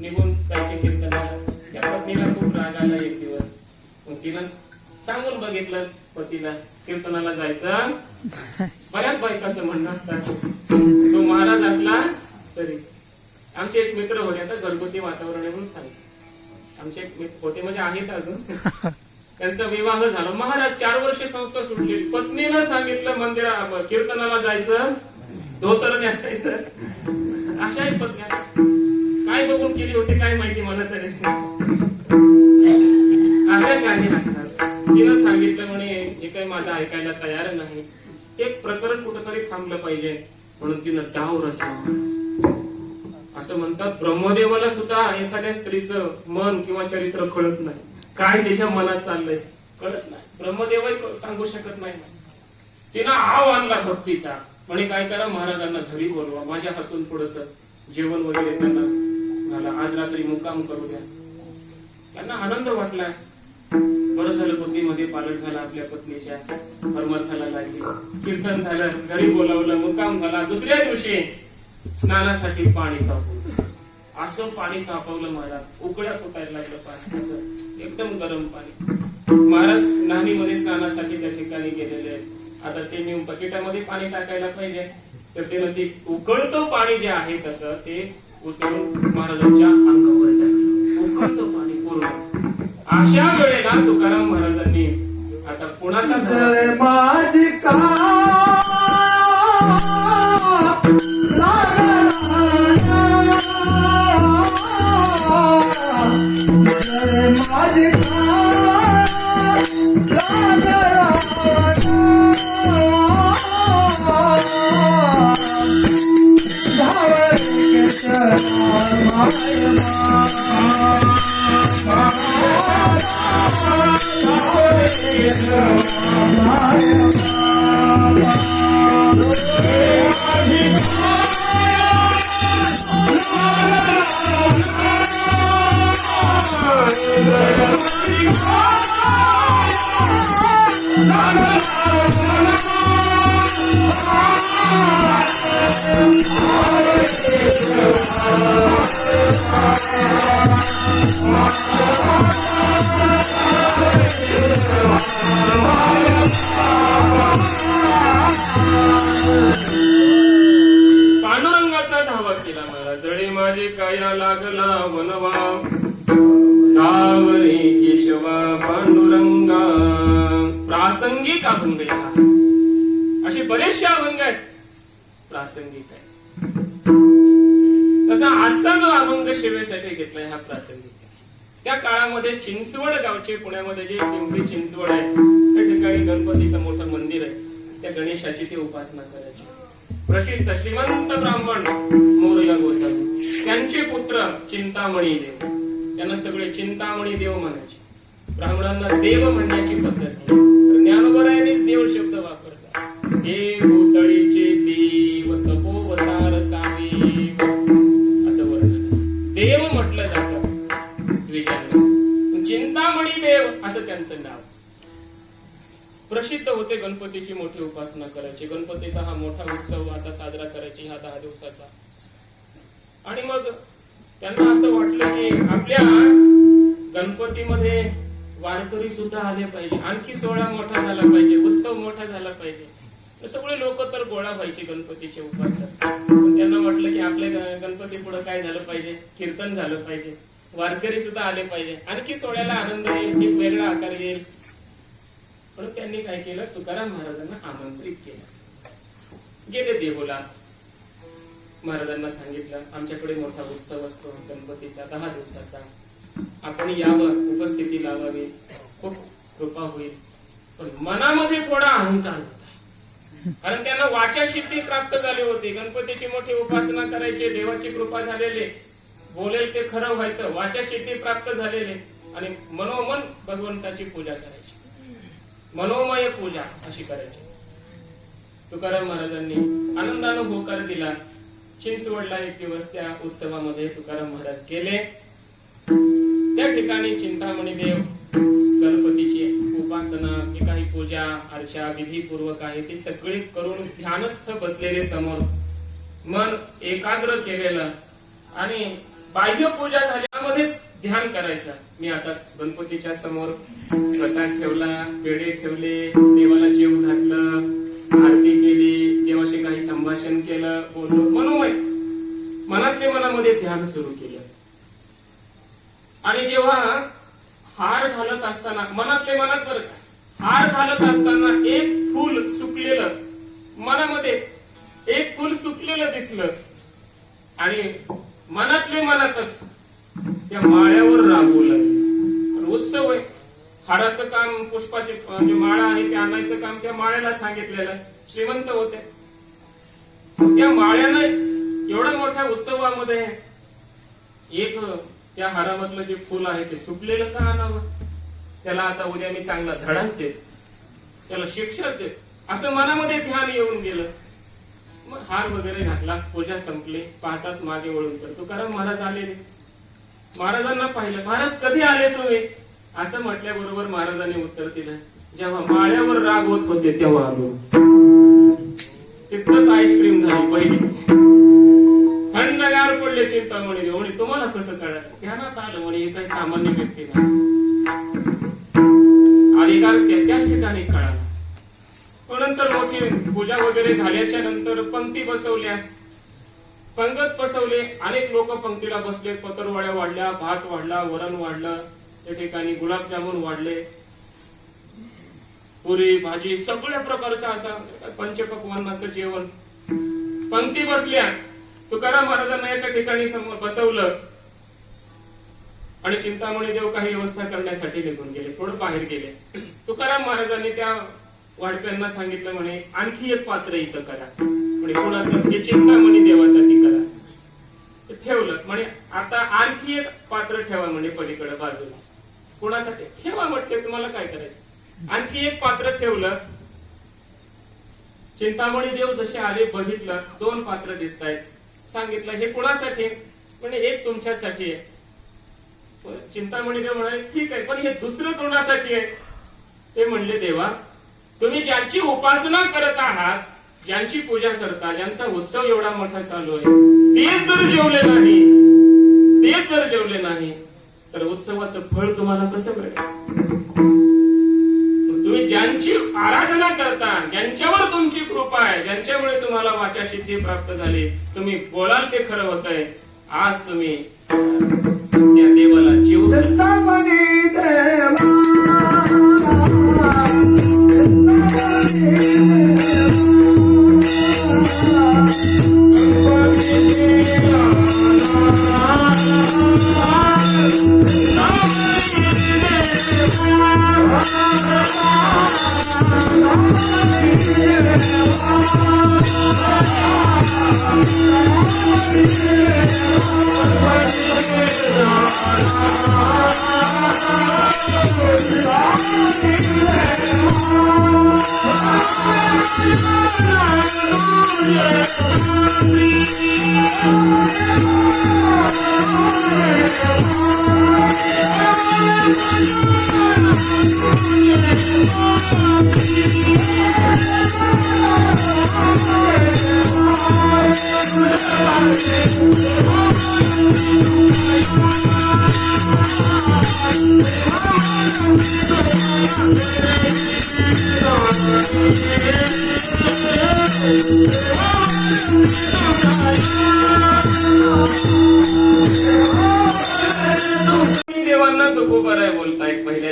निघून जायचे कीर्तनाला. त्या पत्नीला खूप राग आला एक दिवस. मग तिनं सांगून बघितलं पतीला कीर्तनाला जायचं बऱ्याच बायकांचं म्हणणं असतात तो महाराज असला तरी. आमचे एक मित्र होते आता घरगुती वातावरण म्हणून सांगते. आमचे एक होते म्हणजे आहेत अजून. त्यांचा विवाह झाला. महाराज चार वर्ष संस्था सुटली. पत्नीला सांगितलं मंदिरा कीर्तनाला जायचं. धोतर नेसायचं अशाही पत्नी काय बघून केली होती काय माहिती मला तरी. अशा गाणी असतात. तिनं सांगितलं म्हणे हे काही माझं ऐकायला तयार नाही. एक प्रकरण कुठंतरी थांबलं पाहिजे. म्हणून तिनं डाव रचला. असं म्हणतात ब्रह्मदेवाला सुद्धा एखाद्या स्त्रीचं मन किंवा चरित्र कळत नाही. काय त्याच्या मनात चाललंय? कळत नाही. ब्रह्मदेवही सांगू शकत नाही. तिनं आव आणला भक्तीचा. म्हणे काय करा महाराजांना घरी बोलवा. माझ्या हातून थोडस जेवण वगैरे त्यांना घाला आज रात्री मुक्काम करू द्या. त्यांना आनंद वाटला बरं झालं बुद्धीमध्ये पालन झाला आपल्या पत्नीच्या. परमार्थाला लागली. कीर्तन झालं. घरी बोलावलं. मुक्काम झाला. दुसऱ्या दिवशी स्नानासाठी पाणी तापवलं असं पाणी तापवलं महाराज. उकड्या फुटायला लागलं पाणी. असं. एकदम गरम पाणी. महाराज नाणीमध्ये स्नानासाठी त्या ठिकाणी गेलेले आहेत. आता ते नेऊन बकेटामध्ये पाणी टाकायला पाहिजे. तर ते ते उकळतं पाणी जे आहे तसं ते उचलून महाराजांच्या अंगावर टाकलं पाणी पूर्ण. अशा वेळेला तुकाराम महाराजांनी आता कोणाचा माझी का? माझी का? पांडुरंगाचा धावा केला मला जळी माझे काया लागला जो अभंग सेवेसाठी घेतलाय हा प्रासंगिक त्या काळामध्ये चिंचवड गावचे पुण्यामध्ये जे पिंपरी चिंचवड आहे त्या ठिकाणी गणपतीचं मोठं मंदिर आहे. त्या गणेशाची ते उपासना करायची. प्रसिद्ध श्रीमंत ब्राह्मण मोरया गोसावी. त्यांचे पुत्र चिंतामणी देव. त्यांना सगळे चिंतामणी देव म्हणायचे. ब्राह्मणांना देव म्हणण्याची पद्धत आहे देव शब्द वापरला हे भूतळीचे प्रसिद्ध होते गणपतीची मोठी उपासना करायची. गणपतीचा हा मोठा उत्सव असा साजरा करायची हा दहा दिवसाचा. आणि मग त्यांना असं वाटलं की आपल्या गणपतीमध्ये वारकरी सुद्धा आले पाहिजे. आणखी सोहळा मोठा झाला पाहिजे उत्सव मोठा झाला पाहिजे. सगळे लोक तर गोळा व्हायचे गणपतीचे उपासक त्यांना म्हटलं की आपल्या गणपती पुढे काय झालं पाहिजे? कीर्तन झालं पाहिजे. वारकरी सुद्धा आले पाहिजे. आणखी सोहळ्याला आनंद येईल एक वेगळा आकार येईल. म्हणून त्यांनी काय केलं? तुकाराम महाराजांना आमंत्रित केलं. गेले देहूला महाराजांना सांगितलं आमच्याकडे मोठा उत्सव असतो गणपतीचा दहा दिवसाचा. आपण यावर उपस्थिती लावावी. खूप कृपा होईल. पण मनामध्ये थोडा अहंकार होता. कारण त्यांना वाचा सिद्धी प्राप्त झाली होती. गणपतीची मोठी उपासना करायची देवाची कृपा झालेली. बोलेल ते खरं व्हायचं वाचा सिद्धी प्राप्त झालेले. आणि मनोमन भगवंताची पूजा करायची. मनोमय पूजा अशी करायची. तुकाराम महाराजांनी आनंदानं होकार दिला. चिंचवडला एक दिवस त्या उत्सवामध्ये तुकाराम महाराज गेले. त्या ठिकाणी चिंतामणी देव गणपतीची उपासना ती काही पूजा अर्चा विधीपूर्वक आहे ती सगळी करून ध्यानस्थ बसलेले समोर मन एकाग्र केलेलं आणि बाह्य पूजा झाली. ध्यान करायचं. मी आता गणपतीच्या समोर प्रसाद ठेवला पेढे ठेवले देवाला जेव घातलं आरती केली देवाशी काही संभाषण केलं बोललो मनोमय. मनातले मनामध्ये ध्यान सुरू केलं. आणि जेव्हा हार घालत असताना मनातले मनात बरं हार घालत असताना एक फूल काम त्या माळ्याला सांगितलेलं. श्रीमंत होते. त्या माळ्यानं एवढ्या मोठ्या उत्सवामध्ये एक त्या हारामधलं जे फुल आहे ते सुकलेलं का आणावं? त्याला आता उद्या मी चांगला धडाच देत त्याला शिक्षक देत असं मनामध्ये ध्यान येऊन गेलं. मग हार वगैरे घातला. पूजा संपली. पाहतात मागे वळून. तर तुकाराम महाराज आलेले महाराजांना पाहिलं. महाराज कधी आले तुम्ही? असं म्हटल्याबरोबर महाराजांनी उत्तर दिलं. जेव्हा माळ्यावर राग होत होते तेव्हा आलो. तिथंच आईस्क्रीम झाली पहिली. थंडगार पडले चिंता म्हणे म्हणे तुम्हाला कसं कळलं? ध्यानात आलं म्हणे हे काही सामान्य व्यक्ती नाही. अधिकार त्याच ठिकाणी कळाला. पण नंतर मोठी पूजा वगैरे झाल्याच्यानंतर पंक्ती बसवल्या. पंगत बसवले. अनेक लोक पंक्तीला बसले पतरवाड्या वाढल्या भात वाढला वरण वाढलं. त्या ठिकाणी गुलाबजामुन वाढले. पुरी भाजी सगळ्या प्रकारच्या असं पंचपक्वान असं जेवण. पंक्ती बसल्या. तुकाराम महाराजांना एका ठिकाणी समोर बसवलं. आणि चिंतामणी देव काही व्यवस्था करण्यासाठी निघून गेले थोडं बाहेर गेले. तुकाराम महाराजांनी त्या वाढप्यांना सांगितलं म्हणे आणखी एक पात्र इथं करा. म्हणे कोणाचं? हे चिंतामणी देवासाठी करा. ठेवलं. म्हणे आता आणखी एक पात्र ठेवा म्हणे पलीकडे बाजूला. कोणासाठी? ठेवा म्हटले तुम्हाला काय करायचं? आणखी एक पात्र ठेवलं. चिंतामणी देव जसे आले बघितलं दोन पात्र दिसत आहेत सांगितलं हे कोणासाठी आहे? एक तुमच्यासाठी आहे. चिंतामणी देव म्हणाले ठीक आहे पण हे दुसरं कोणासाठी आहे? ते म्हणले देवा तुम्ही ज्यांची उपासना करत आहात ज्यांची पूजा करता ज्यांचा उत्सव एवढा मोठा चालू आहे तेच जर जेवले नाही तेच जर जेवले नाही तर उत्सवाचं फळ तुम्हाला कसं मिळेल? ज्यांची आराधना करता ज्यांच्यावर तुमची कृपा आहे ज्यांच्यामुळे तुम्हाला वाचा सिद्धी प्राप्त झाली तुम्ही बोलाल ते खरं होत आहे आज तुम्ही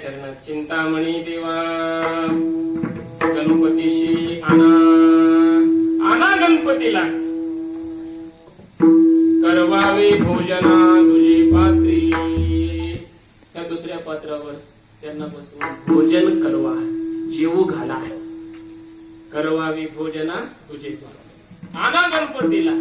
चरणात चिंतामणी देवा गणपतीशी आना आना गणपतीला. करवावे भोजना तुझी पात्री. त्या दुसऱ्या पात्रावर त्यांना बसवून भोजन करवा. जेवू घाला. करवावी भोजना तुझे पात्री. आणा गणपतीला.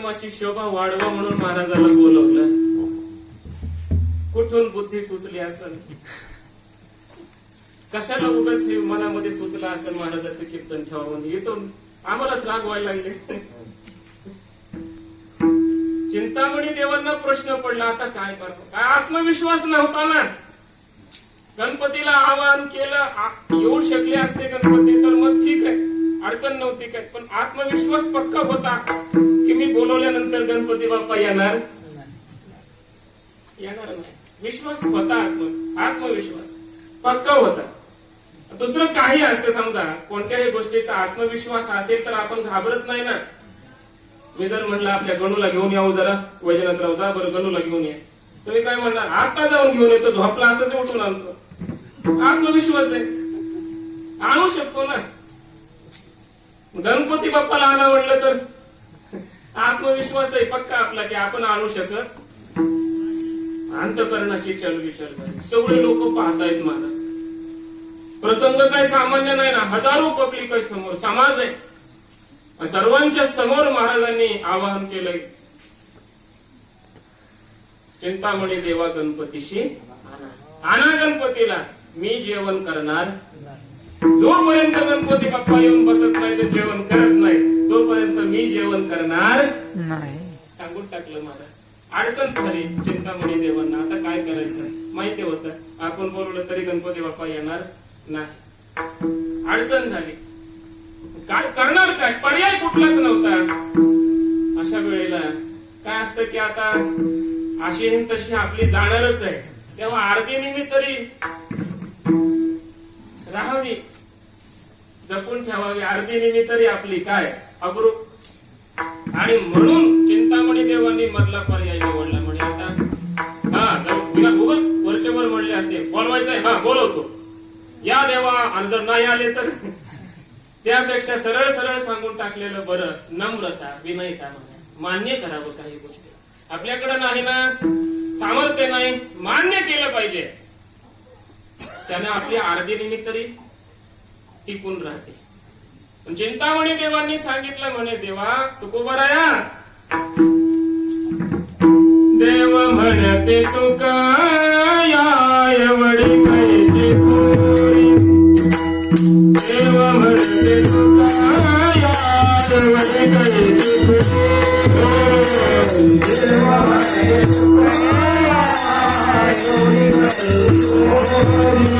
कार्यक्रमाची शोभा वाढवा म्हणून महाराजाला बोलवलं. कुठून बुद्धी सुचली असेल कशाला उगाच हे मनामध्ये सुचलं असेल महाराजाचं कीर्तन ठेवा म्हणजे येतो आम्हालाच राग व्हायला लागले. चिंतामणी देवांना प्रश्न पडला आता काय करावं काय आत्मविश्वास नव्हता ना. गणपतीला आवाहन केलं येऊ शकले असते गणपती तर मग ठीक आहे. अडचण नव्हती काय पण आत्मविश्वास पक्का होता की मी बोलवल्यानंतर गणपती बाप्पा येणार? येणार नाही. विश्वास होता आत्म आत्मविश्वास पक्का होता. दुसरं काही असतं समजा कोणत्याही गोष्टीचा आत्मविश्वास असेल तर आपण घाबरत नाही ना. मी जर म्हणलं आपल्या गणूला घेऊन यावं जरा वैजनाथराव जा बरं गणूला घेऊन या. तुम्ही काय म्हणणार आता जाऊन घेऊन येतो झोपला असतं ते उठून आणतो. आत्मविश्वास आहे. आणू शकतो ना. गणपती बाप्पाला म्हणलं तर? आत्मविश्वास आहे पक्का आपला की आपण आणू शकत. अंतकरणाची चलविचल झाली सगळे लोक पाहतायत महाराज प्रसंग काय सामान्य नाही ना हजारो पब्लिक आहे समोर समाज आहे. सर्वांच्या समोर महाराजांनी आवाहन केलंय. चिंतामणी देवा गणपतीशी आणा गणपतीला मी जेवण करणार. जोपर्यंत गणपती बाप्पा येऊन बसत नाही तर जेवण करत नाही तोपर्यंत मी जेवण करणार नाही. सांगून टाकलं महाराज अडचण खरी चिंतामणी देवांना. आता काय करायचं? माहिती होतं. आपण बोलवलं तरी गणपती बाप्पा येणार नाही. अडचण झाली. काय करणार काय? पर्याय कुठलाच नव्हता. अशा वेळेला काय असतं की आता अशी तशी आपली जाणारच आहे. तेव्हा अर्धी निमित्त तरी राहावी जपून ठेवावी. अर्धी निमित्त तरी आपली काय? अब्रू. आणि म्हणून चिंतामणी देवांनी मधला पर्याय निवडला म्हणजे आता. हा जर तुला खूपच वर्षभर म्हणले असते बोलवायचंय? हा बोलवतो. या देवा आणि जर नाही आले तर? त्यापेक्षा सरळ सरळ सांगून टाकलेलं बरं नम्रता विनयता म्हणायचं मान्य करावं काही गोष्टी. आपल्याकडे नाही ना? सामर्थ्य नाही मान्य केलं पाहिजे. त्याने आपली आरती निमित्त तरी टिकून राहते. पण चिंतामणी देवांनी सांगितलं म्हणे देवा तुकोबराया देव म्हणते तुका एवढी कैची पुरी? देव म्हणते तुका एवढी कैची पुरी? देव म्हणते तुका एवढी कैची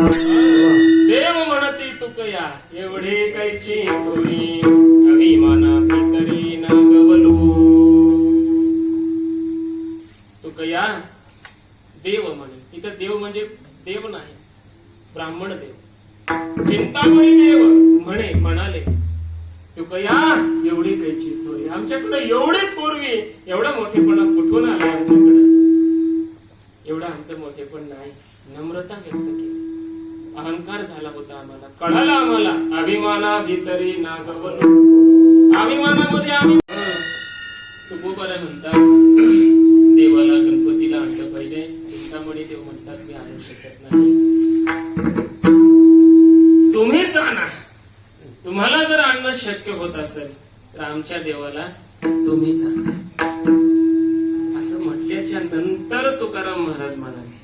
देव म्हणती तुकया एवढे कैची थोरी अभिमाना म्हणजे देव नाही ब्राह्मण देव. चिंतामणी देव म्हणे म्हणाले तुकया एवढी कैची थोरी. आमच्याकडे एवढी पूर्वी एवढा मोठेपणा कुठून आला आमच्याकडे? एवढा आमचं मोठेपण नाही. नम्रता व्यक्त केली. अहंकार झाला होता आम्हाला. कळाला आम्हाला अभिमाना भितरी नागवल अभिमानामध्ये आम्ही रामच्या देवाला तुम्ही सांगा असं म्हटल्याच्या नंतर तुकाराम महाराज म्हणाले.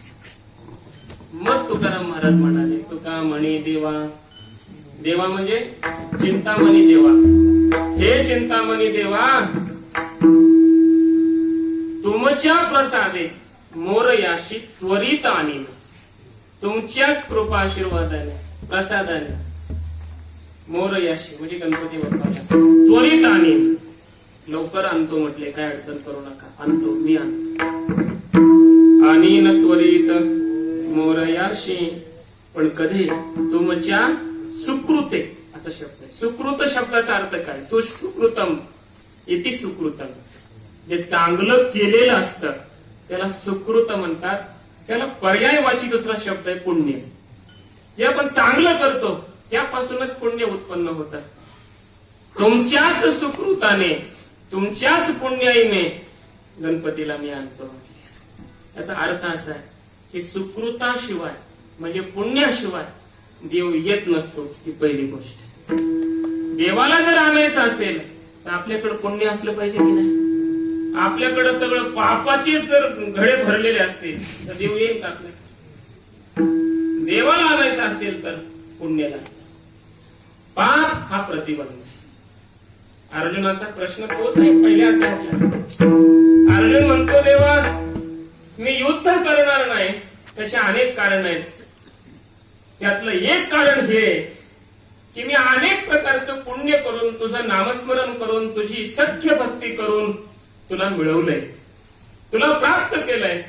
मग तुकाराम महाराज म्हणाले तुका म्हणे देवा. देवा म्हणजे चिंतामणी देवा. हे चिंतामणी देवा तुमच्या प्रसादे मोर याशी त्वरित आणीन. तुमच्याच कृपा आशीर्वादाने प्रसादाने. मोर याशी म्हणजे गणपती त्वरित आणीन लवकर आणतो म्हटले काय अडचण करू नका. आणतो मी आणतो. आणीन त्वरित मोरयाशी पण कधी तुमच्या सुकृते असा शब्द आहे. सुकृत शब्दाचा अर्थ काय? सुकृतम इति सुकृतम. जे चांगलं केलेलं असतं त्याला सुकृत म्हणतात. त्याला पर्यायवाची दुसरा शब्द आहे पुण्य. जे आपण चांगलं करतो त्यापासूनच पुण्य उत्पन्न होतात तुमच्याच सुकृताने तुमच्याच पुण्याईने गणपतीला मी आणतो याचा अर्थ असा आहे की सुकृताशिवाय म्हणजे पुण्याशिवाय देव येत नसतो ही पहिली गोष्ट. देवाला जर आणायचं असेल तर आपल्याकडे पुण्य असलं पाहिजे की नाही? आपल्याकडे सगळं पापाचे जर घडे भरलेले असतील तर देव येईल का आपल्या देवाला आणायचं असेल तर पुण्याला. पाप हा प्रतिबंध. अर्जुनाचा प्रश्न तोच आहे पहिल्या अध्यायातला. अर्जुन म्हणतो देवा मी युद्ध करणार नाही. तसे अनेक कारण आहेत. त्यातलं एक कारण हे की मी अनेक प्रकारचं पुण्य करून तुझं नामस्मरण करून तुझी सख्य भक्ती करून तुला मिळवलंय. तुला प्राप्त केलंय.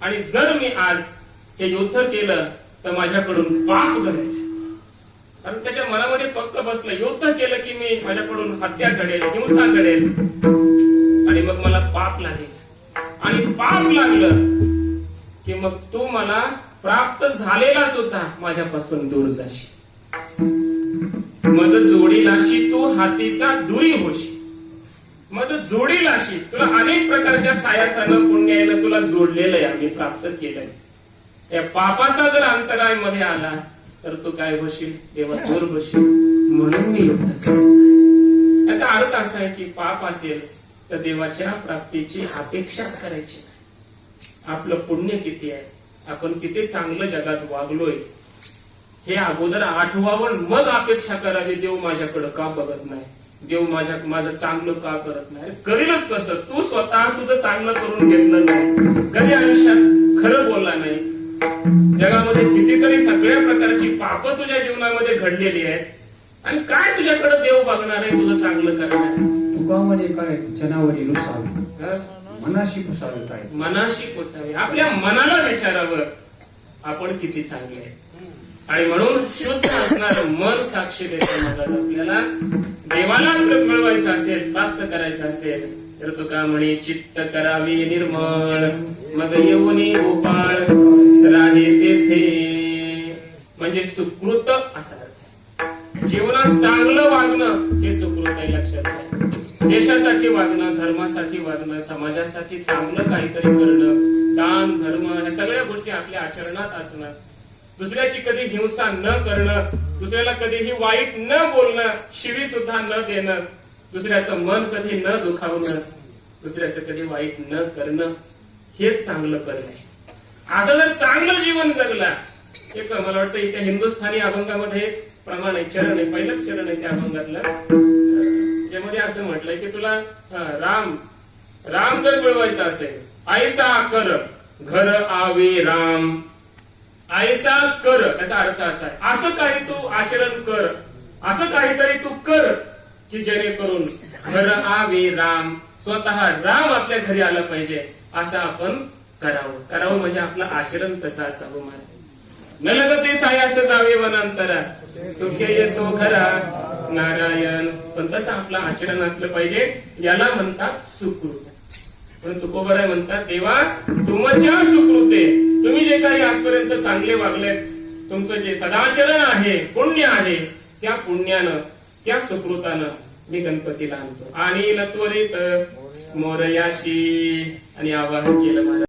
आणि जर मी आज हे युद्ध केलं तर माझ्याकडून पाप घडेल. आणि त्याच्या मनामध्ये पक्क बसलं. युद्ध केलं की मी माझ्याकडून हत्या घडेल हिंसा घडेल. आणि मग मला पाप लागेल. आणि पाप लागलं की मग तू मला प्राप्त झालेला सुद्धा माझ्यापासून दूर जाशील. मज जोडीलाशी तू हातीचा दुरी होशी मज जोडीलाशी तुला अनेक प्रकारच्या सायासानं पुण्याला तुला जोडलेलं आहे आम्ही प्राप्त केलंय. या पापाचा जर अंतरायमध्ये आला तर तो काय होशील देवा दूर होशील म्हणून मी युद्ध याचा अर्थ असा आहे की पाप असेल तर देवाच्या प्राप्तीची अपेक्षा करायची आपलं पुण्य किती आहे? आपण किती चांगलं जगात वागलोय? हे अगोदर आठवावं मग अपेक्षा करावी देव माझ्याकडे का बघत नाही? देव माझ्या माझं चांगलं का करत नाही? करीलच कसं? तू स्वतः तुझं चांगलं करून घेतलं नाही. कधी आयुष्यात खरं बोलला नाही? जगामध्ये कितीतरी सगळ्या प्रकारची पाप तुझ्या जीवनामध्ये घडलेली आहेत. आणि काय तुझ्याकडे देव बघणार आहे तुझं चांगलं करणार? तुकामध्ये काय जनावरी नुसावी हं? मनाशी पुसावे काय? मनाशी पोचावे आपल्या मनाला विचारावं आपण किती चांगले आहे. आणि म्हणून शुद्ध असणार मन साक्षी देतं आपल्याला देवाला मिळवायचं असेल प्राप्त करायचं असेल तर तुका म्हणे चित्त करावे निर्मळ. मग येऊनी गोपाळ राहे तेथे. म्हणजे सुकृत असा जीवनात चांगलं वागणं हे सुकृत आहे लक्षात घ्या. देशासाठी वागणं धर्मासाठी वागणं समाजासाठी चांगलं काहीतरी करणं दान धर्म या सगळ्या गोष्टी आपल्या आचरणात असणं. दुसऱ्याची कधी हिंसा न करणं दुसऱ्याला कधीही वाईट न बोलणं शिवी सुद्धा न देणं दुसऱ्याचं मन कधी न दुखावणं दुसऱ्याचं कधी वाईट न करणं हेच चांगलं करणं. आहे. असं जर चांगलं जीवन जगला एक मला वाटतं इथे हिंदुस्थानी अभंगामध्ये प्रमाण आहे चरण आहे पहिलंच चरण आहे त्या अभंगातलं. ज्यामध्ये असं म्हटलंय की तुला राम राम जर मिळवायचा असेल आयसा कर घर आवे राम. आयसा कर याचा अर्थ असा आहे असं काही तू आचरण कर असं काहीतरी तू कर. की जेणेकरून घर आवे राम स्वतः राम आपल्या घरी आलं पाहिजे असं आपण करावं. करावं म्हणजे आपलं आचरण तसं असावं महाराज. न लगते सायास जावे वनांतरा. सुखे येतो घरा. नारायण. पण तसं आपलं आचरण असलं पाहिजे याला म्हणतात सुकृत. पण तुकोबराय म्हणतात देवा तुमच्या सुकृते. तुम्ही जे काही आजपर्यंत चांगले वागले तुमचं जे सदाचरण आहे पुण्य आहे त्या पुण्यानं त्या सुकृतानं मी गणपतीला आणतो. आणि त्वरित मोरयाशी आणि आवाहन केलं महाराज